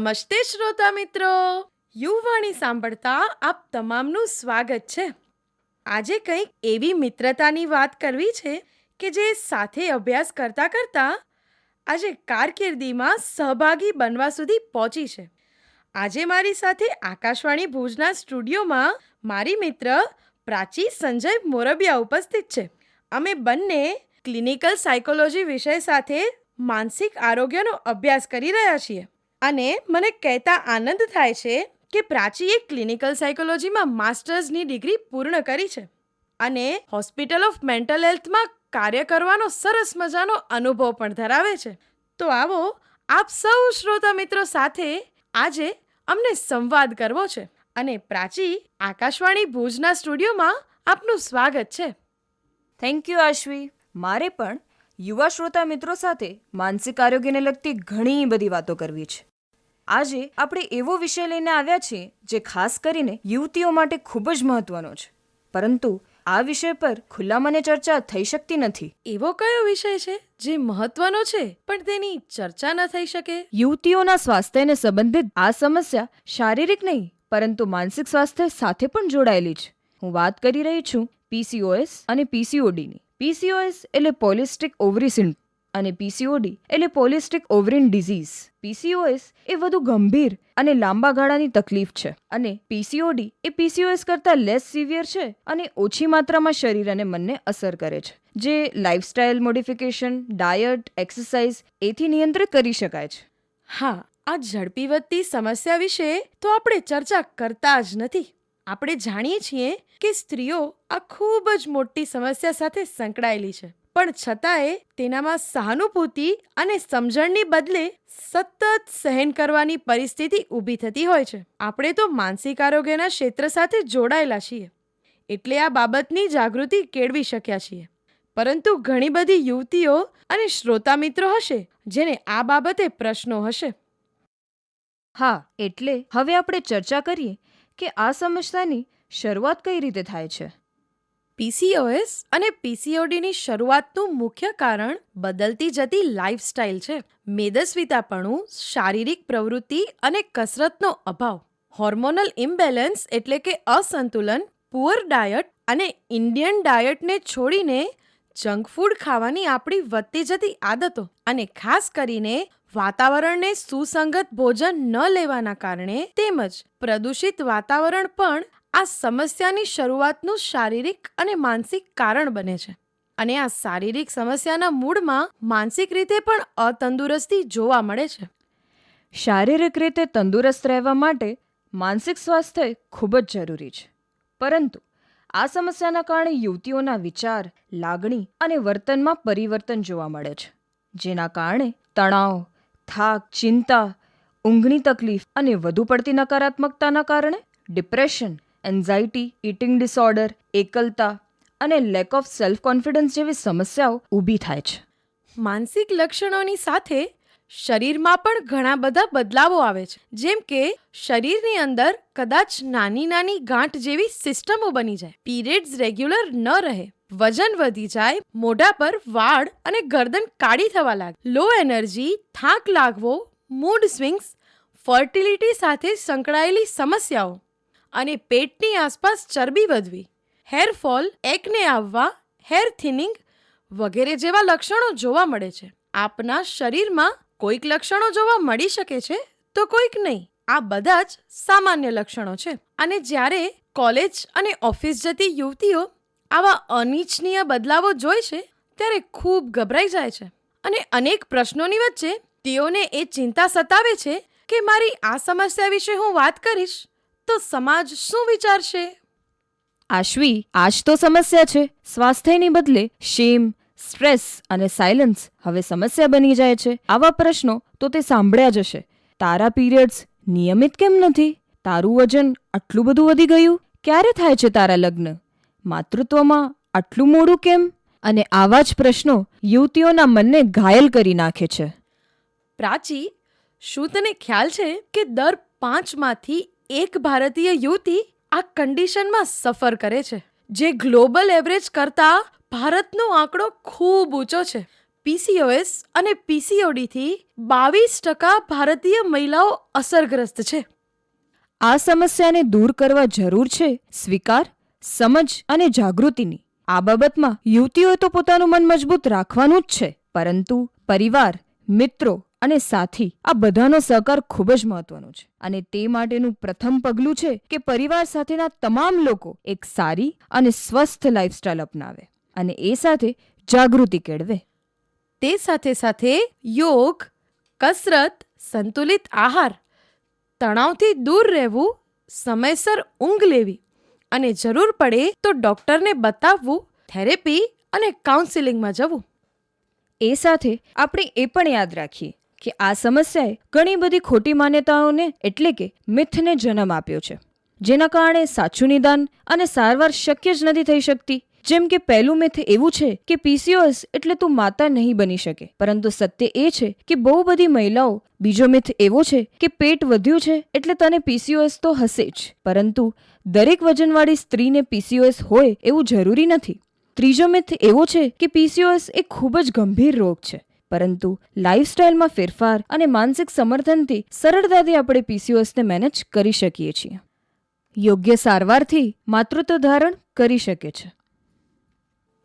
નમસ્તે શ્રોતા મિત્રો. યુવાણી સાંભળતા આપ તમામનું સ્વાગત છે. આજે કંઈક એવી મિત્રતાની વાત કરવી છે કે જે સાથે અભ્યાસ કરતા કરતા આજે કારકિર્દીમાં સહભાગી બનવા સુધી પહોંચી છે. આજે મારી સાથે આકાશવાણી ભુજના સ્ટુડિયોમાં મારી મિત્ર પ્રાચી સંજય મોરબિયા ઉપસ્થિત છે. અમે બંને ક્લિનિકલ સાયકોલોજી વિષય સાથે માનસિક આરોગ્યનો અભ્યાસ કરી રહ્યા છીએ. અને મને કહેતા આનંદ થાય છે કે પ્રાચીએ ક્લિનિકલ સાયકોલોજીમાં માસ્ટર્સની ડિગ્રી પૂર્ણ કરી છે અને હોસ્પિટલ ઓફ મેન્ટલ હેલ્થમાં કાર્ય કરવાનો સરસ મજાનો અનુભવ પણ ધરાવે છે. તો આવો, આપ સૌ શ્રોતા મિત્રો સાથે આજે અમને સંવાદ કરવો છે અને પ્રાચી આકાશવાણી ભુજના સ્ટુડિયોમાં આપનું સ્વાગત છે. થેન્ક યુ આશ્વી મારે પણ યુવા શ્રોતા મિત્રો સાથે માનસિક આરોગ્યને લગતી ઘણી બધી વાતો કરવી છે. આજે આપણે એવો વિષય લઈને આવ્યા છીએ જે ખાસ કરીને યુવતીઓ માટે ખૂબ જ મહત્વનો છે. પરંતુ આ વિષય પર ખુલ્લા મને ચર્ચા થઈ શકતી નથી. એવો કયો વિષય છે જે મહત્વનો છે પણ તેની ચર્ચા ન થઈ શકે? યુવતીઓના સ્વાસ્થ્યને સંબંધિત આ સમસ્યા શારીરિક નહીં પરંતુ માનસિક સ્વાસ્થ્ય સાથે પણ જોડાયેલી છે. હું વાત કરી રહી છું પીસીઓએસ અને પીસીઓડીની પીસીઓએસ એટલે પોલિસ્ટિક ઓવરી સિન્ડ અને પીસીઓડી એટલે પોલિસ્ટિક ઓવરિન ડિઝીઝ પીસીઓએસ એ વધુ ગંભીર અને લાંબા ગાળાની તકલીફ છે અને પીસીઓડી એ પીસીઓએસ કરતાં લેસ સિવિયર છે અને ઓછી માત્રામાં શરીર અને મનને અસર કરે છે, જે લાઇફસ્ટાઇલ મોડિફિકેશન ડાયટ એક્સરસાઇઝ એથી નિયંત્રિત કરી શકાય છે. હા, આ ઝડપી વધતી સમસ્યા વિશે તો આપણે ચર્ચા કરતા જ નથી. આપણે જાણીએ છીએ કે સ્ત્રીઓ આ ખૂબ જ મોટી સમસ્યા સાથે સંકળાયેલી છે. પણ છતાંય તેનામાં સહાનુભૂતિ અને સમજણની બદલે સતત સહન કરવાની પરિસ્થિતિ ઊભી થતી હોય છે. આપણે તો માનસિક આરોગ્યના ક્ષેત્ર સાથે જોડાયેલા છીએ, એટલે આ બાબતની જાગૃતિ કેળવી શક્યા છીએ. પરંતુ ઘણી બધી યુવતીઓ અને શ્રોતા મિત્રો હશે, જેને આ બાબતે પ્રશ્નો હશે. હા, એટલે હવે આપણે ચર્ચા કરીએ કે આ સમસ્યાની શરૂઆત કઈ રીતે થાય છે. પીસીઓએસ અને પીસીઓડીની શરૂઆતનું મુખ્ય કારણ બદલતી જતી લાઇફસ્ટાઇલ છે. મેદસ્વીતાપણું, શારીરિક પ્રવૃત્તિ અને કસરતનો અભાવ. હોર્મોનલ ઇમ્બેલેન્સ એટલે કે અસંતુલન, પુઅર ડાયટ અને ઇન્ડિયન ડાયટને છોડીને જંક ફૂડ ખાવાની આપણી વધતી જતી આદતો અને ખાસ કરીને વાતાવરણને સુસંગત ભોજન ન લેવાના કારણે તેમજ પ્રદૂષિત વાતાવરણ પણ આ સમસ્યાની શરૂઆતનું શારીરિક અને માનસિક કારણ બને છે. અને આ શારીરિક સમસ્યાના મૂળમાં માનસિક રીતે પણ અતંદુરસ્તી જોવા મળે છે. શારીરિક રીતે તંદુરસ્ત રહેવા માટે માનસિક સ્વાસ્થ્ય ખૂબ જ જરૂરી છે. પરંતુ આ સમસ્યાના કારણે યુવતીઓના વિચાર, લાગણી અને વર્તનમાં પરિવર્તન જોવા મળે છે. જેના કારણે તણાવ, થાક, ચિંતા, ઊંઘની તકલીફ અને વધુ પડતી નકારાત્મકતાના કારણે ડિપ્રેશન એન્ઝાઇટી ઇટિંગ ડિસઓર્ડર એકલતા અને લેક ઓફ સેલ્ફ કોન્ફિડન્સ જેવી સમસ્યાઓ ઊભી થાય છે. માનસિક લક્ષણોની સાથે શરીરમાં પણ ઘણા બધા બદલાવો આવે છે. જેમ કે શરીરની અંદર કદાચ નાની નાની ગાંઠ જેવી સિસ્ટમો બની જાય. પીરિયડ્સ રેગ્યુલર ન રહે. વજન વધી જાય. મોઢા પર વાળ અને ગરદન કાળી થવા લાગે. લો એનર્જી થાક લાગવો મૂડ સ્વિંગ્સ ફર્ટિલિટી સાથે સંકળાયેલી સમસ્યાઓ. અને પેટની આસપાસ ચરબી વધવી, હેર ફોલ, એકને આવવા, હેર થિનિંગ વગેરે જેવા લક્ષણો જોવા મળે છે. આપના શરીરમાં કોઈક લક્ષણો જોવા મળી શકે છે તો કોઈક નહીં. આ બધા જ સામાન્ય લક્ષણો છે. અને જ્યારે કોલેજ અને ઓફિસ જતી યુવતીઓ આવા અનિચ્છનીય બદલાવો જોઈ છે, ત્યારે ખૂબ ગભરાઈ જાય છે. અને અનેક પ્રશ્નોની વચ્ચે તેઓને એ ચિંતા સતાવે છે કે મારી આ સમસ્યા વિશે હું વાત કરીશ? તો સમાજ શું વિચારશે? આશ્વી આજ તો સમસ્યા છે. સ્વાસ્થ્યની બદલે શેમ સ્ટ્રેસ અને સાયલન્સ હવે સમસ્યા બની જાય છે. આવા પ્રશ્નો તો તે સાંભળ્યા જ હશે. તારા પીરિયડ્સ નિયમિત કેમ નથી? તારું વજન આટલું બધું વધી ગયું? ક્યારે થાય છે તારા લગ્ન? માતૃત્વમાં આટલું મોડું કેમ? અને આવા જ પ્રશ્નો યુવતીઓના મનને ઘાયલ કરી નાખે છે. પ્રાચી શું તને ખ્યાલ છે કે દર પાંચમાંથી એક ભારતીય યુવતી આ કન્ડિશનમાં સફર કરે છે, જે ગ્લોબલ એવરેજ કરતા ભારતનો આંકડો ખૂબ ઊંચો છે. પીસીઓએસ અને પીસીઓડીથી બાવીસ ટકા ભારતીય મહિલાઓ અસરગ્રસ્ત છે. આ સમસ્યાને દૂર કરવા જરૂર છે સ્વીકાર, સમજ અને જાગૃતિની. આ બાબતમાં યુવતીઓએ તો પોતાનું મન મજબૂત રાખવાનું જ છે, પરંતુ પરિવાર, મિત્રો અને સાથી આ બધાનો સહકાર ખૂબ જ મહત્વનો છે. અને તે માટેનું પ્રથમ પગલું છે કે પરિવાર સાથેના તમામ લોકો એક સારી અને સ્વસ્થ લાઈફસ્ટાઈલ અપનાવે અને એ સાથે જાગૃતિ કેળવે. તે સાથે સાથે યોગ કસરત સંતુલિત આહાર તણાવથી દૂર રહેવું સમયસર ઊંઘ લેવી અને જરૂર પડે તો ડૉક્ટરને બતાવવું થેરેપી અને કાઉન્સિલિંગમાં જવું. એ સાથે આપણે એ પણ યાદ રાખીએ કે આ સમસ્યાએ ઘણી બધી ખોટી માન્યતાઓને એટલે કે મિથને જન્મ આપ્યો છે. જેના કારણે સાચું નિદાન અને સારવાર શક્ય જ નથી થઈ શકતી. જેમ કે પહેલું મિથ એવું છે કે પીસીઓએસ એટલે તું માતા નહીં બની શકે. પરંતુ સત્ય એ છે કે બહુ બધી મહિલાઓ, બીજો મિથ એવો છે કે પેટ વધ્યું છે એટલે તને પીસીઓએસ તો હશે જ. પરંતુ દરેક વજનવાળી સ્ત્રીને પીસીઓએસ હોય એવું જરૂરી નથી. ત્રીજો મિથ એવો છે કે પીસીઓએસ એ ખૂબ જ ગંભીર રોગ છે. પરંતુ લાઇફસ્ટાઇલમાં ફેરફાર અને માનસિક સમર્થનથી સરળતાથી આપણે પીસીઓએસને મેનેજ કરી શકીએ છીએ. યોગ્ય સારવારથી માતૃત્વ ધારણ કરી શકે છે.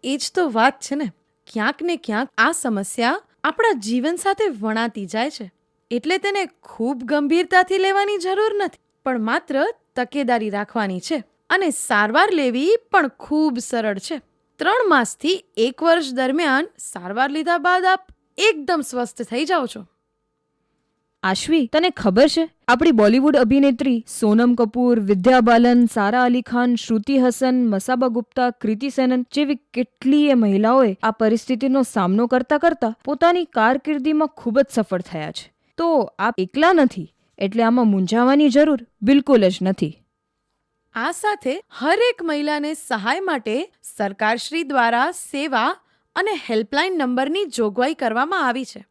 એ જ તો વાત છે ને. ક્યાંક ને ક્યાંક આ સમસ્યા આપણા જીવન સાથે વણાતી જાય છે. એટલે તેને ખૂબ ગંભીરતાથી લેવાની જરૂર નથી, પણ માત્ર તકેદારી રાખવાની છે અને સારવાર લેવી પણ ખૂબ સરળ છે. ત્રણ માસથી એક વર્ષ દરમિયાન સારવાર લીધા બાદ આપ એકદમ સ્વસ્થ થઈ જાઓ છો. આશ્વી તને ખબર છે? આપણી બોલિવૂડ અભિનેત્રી સોનમ કપૂર વિદ્યા બાલન સારા અલી ખાન શ્રુતિ હસન મસાબા ગુપ્તા કૃતિ સેનન જેવી કેટલીય મહિલાઓએ આ પરિસ્થિતિનો સામનો કરતા કરતા પોતાની કારકિર્દીમાં ખૂબ જ સફળ થયા છે. તો આપ એકલા નથી એટલે આમાં મૂંઝાવાની જરૂર બિલકુલ જ નથી. આ સાથે હરેક મહિલાને સહાય માટે સરકારશ્રી દ્વારા સેવા અને હેલ્પલાઇન નંબરની જોગવાઈ કરવામાં આવી છે.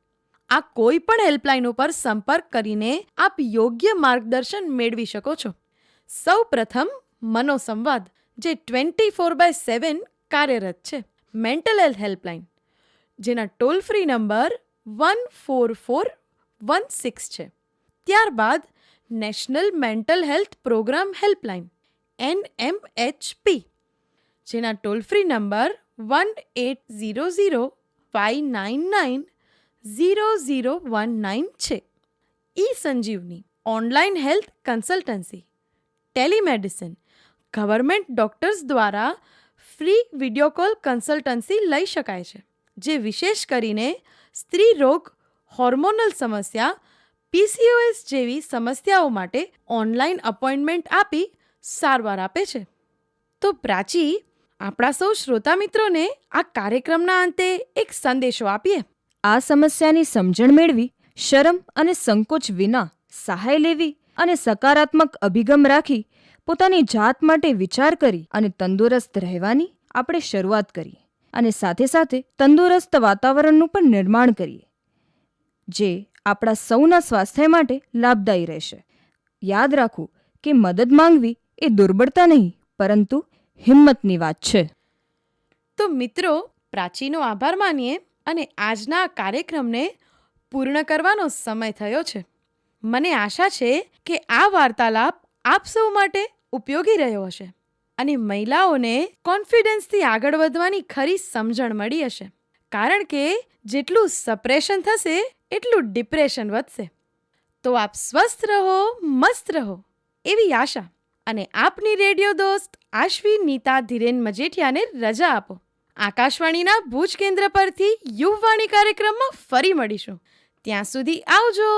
આ કોઈ પણ હેલ્પલાઇન ઉપર સંપર્ક કરીને આપ યોગ્ય માર્ગદર્શન મેળવી શકો છો. સૌ પ્રથમ મનોસંવાદ, જે ટ્વેન્ટી ફોર બાય સેવન કાર્યરત છે. મેન્ટલ હેલ્થ હેલ્પલાઇન, જેના toll free number one four four one six છે. ત્યારબાદ national mental health programme helpline, N M H P, જેના toll free number one eight zero zero five nine nine zero zero one nine છે. E Sanjeevani online health consultancy telemedicine government doctors દ્વારા free video call consultancy લઈ શકાય છે, જે વિશેષ કરીને સ્ત્રી રોગ હોર્મોનલ સમસ્યા પીસીઓએસ જેવી સમસ્યાઓ માટે ઓનલાઈન અપોઇન્ટમેન્ટ આપી સારવાર આપે છે. તો પ્રાચી આપણા સૌ શ્રોતા મિત્રોને આ કાર્યક્રમના અંતે એક સંદેશો આપીએ. આ સમસ્યાની સમજણ મેળવી, શરમ અને સંકોચ વિના સહાય લેવી અને સકારાત્મક અભિગમ રાખી પોતાની જાત માટે વિચાર કરી અને તંદુરસ્ત રહેવાની આપણે શરૂઆત કરીએ અને સાથે સાથે તંદુરસ્ત વાતાવરણનું પણ નિર્માણ કરીએ, જે આપણા સૌના સ્વાસ્થ્ય માટે લાભદાયી રહેશે. યાદ રાખવું કે મદદ માંગવી એ દુર્બળતા નહીં, પરંતુ હિંમતની વાત છે. તો મિત્રો, પ્રાચીનો આભાર માનીએ અને આજના કાર્યક્રમને પૂર્ણ કરવાનો સમય થયો છે. મને આશા છે કે આ વાર્તાલાપ આપ સૌ માટે ઉપયોગી રહ્યો હશે અને મહિલાઓને કોન્ફિડન્સથી આગળ વધવાની ખરી સમજણ મળી હશે. કારણ કે જેટલું સપ્રેશન થશે, એટલું ડિપ્રેશન વધશે. તો આપ સ્વસ્થ રહો, મસ્ત રહો એવી આશા. અને આપની રેડિયો દોસ્ત આશ્વી, નીતા, ધીરેન મજેઠિયાને રજા આપો આકાશવાણીના ભુજ કેન્દ્ર પરથી યુવવાણી કાર્યક્રમમાં ફરી મળીશું ત્યાં સુધી આવજો